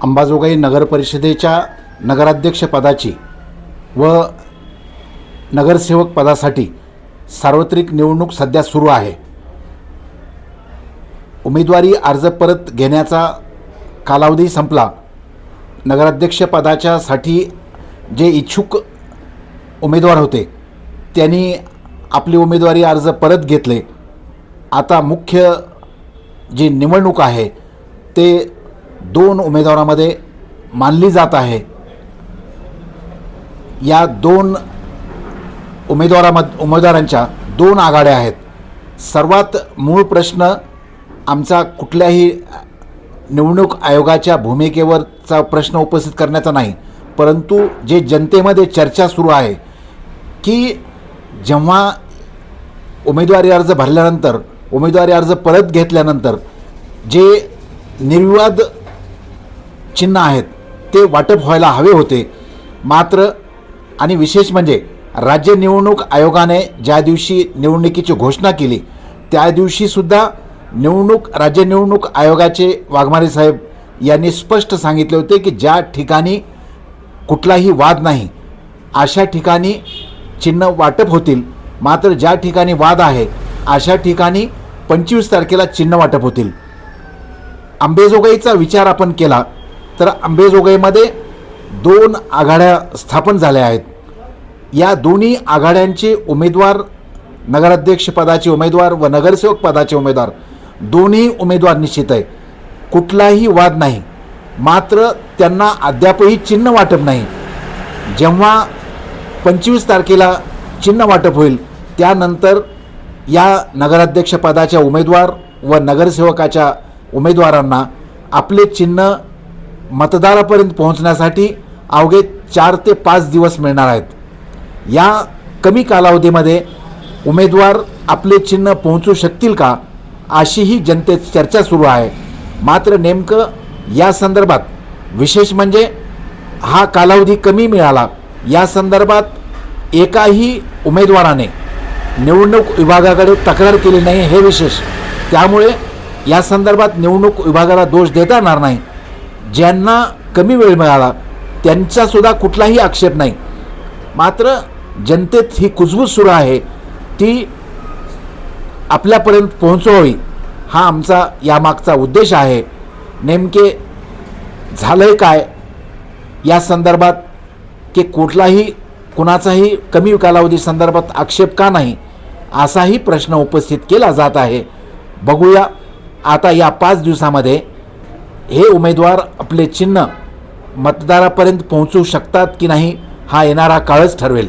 अंबाजोगाई नगरपरिषदेच्या नगराध्यक्षपदाची व नगरसेवक पदासाठी सार्वत्रिक निवडणूक सध्या सुरू आहे. उमेदवारी अर्ज परत घेण्याचा कालावधी संपला. नगराध्यक्षपदाच्यासाठी जे इच्छुक उमेदवार होते त्यांनी आपली उमेदवारी अर्ज परत घेतले. आता मुख्य जी निवडणूक आहे ते दोन उमेदवारामध्ये मानली जात आहे. या दोन उमेदवारामध उमेदवारांच्या दोन आघाड्या आहेत. सर्वात मूळ प्रश्न आमचा कुठल्याही निवडणूक आयोगाच्या भूमिकेवरचा प्रश्न उपस्थित करण्याचा नाही. परंतु जे जनतेमध्ये चर्चा सुरू आहे की जेव्हा उमेदवारी अर्ज भरल्यानंतर उमेदवारी अर्ज परत घेतल्यानंतर जे निर्विवाद चिन्ह आहेत ते वाटप व्हायला हवे होते. मात्र आणि विशेष म्हणजे राज्य निवडणूक आयोगाने ज्या दिवशी निवडणुकीची घोषणा केली त्या दिवशीसुद्धा निवडणूक राज्य निवडणूक आयोगाचे वाघमारे साहेब यांनी स्पष्ट सांगितले होते की ज्या ठिकाणी कुठलाही वाद नाही अशा ठिकाणी चिन्ह वाटप होतील. मात्र ज्या ठिकाणी वाद आहे अशा ठिकाणी पंचवीस तारखेला चिन्ह वाटप होतील. आंबेजोगाईचा विचार आपण केला तर आंबेजोगाईमध्ये दोन आघाड्या स्थापन झाल्या आहेत. या दोन्ही आघाड्यांचे उमेदवार नगराध्यक्षपदाचे उमेदवार व नगरसेवक पदाचे उमेदवार दोन्ही उमेदवार निश्चित आहे कुठलाही वाद नाही. मात्र त्यांना अद्यापही चिन्ह वाटप नाही. जेव्हा पंचवीस तारखेला चिन्ह वाटप होईल त्यानंतर या नगराध्यक्षपदाच्या उमेदवार व नगरसेवकाच्या उमेदवारांना आपले चिन्ह मतदारापर्यंत पोहोचण्यासाठी अवघे चार ते पाच दिवस मिळणार आहेत. या कमी कालावधीमध्ये उमेदवार आपले चिन्ह पोहोचू शकतील का अशीही जनतेत चर्चा सुरू आहे. मात्र नेमकं या संदर्भात विशेष म्हणजे हा कालावधी कमी मिळाला या संदर्भात एकाही उमेदवाराने निवडणूक विभागाकडे तक्रार केली नाही हे विशेष. त्यामुळे या संदर्भात निवडणूक विभागाला दोष देता येणार नाही. ज्यांना कमी वेळ मिळाला त्यांचासुद्धा कुठलाही आक्षेप नाही. मात्र जनतेत ही कुजबूज सुरू आहे. ती आपल्यापर्यंत पोहोचवावी हा आमचा यामागचा उद्देश आहे. नेमके झालं आहे काय? या संदर्भात की कुठलाही कुणाचाही कमी कालावधी संदर्भात आक्षेप का नाही असाही प्रश्न उपस्थित केला जात आहे. बघूया आता या पाच दिवसामध्ये हे उमेदवार आपले चिन्ह मतदारापर्यंत पोहोचू शकतात की नाही हा येणारा काळच ठरवेल.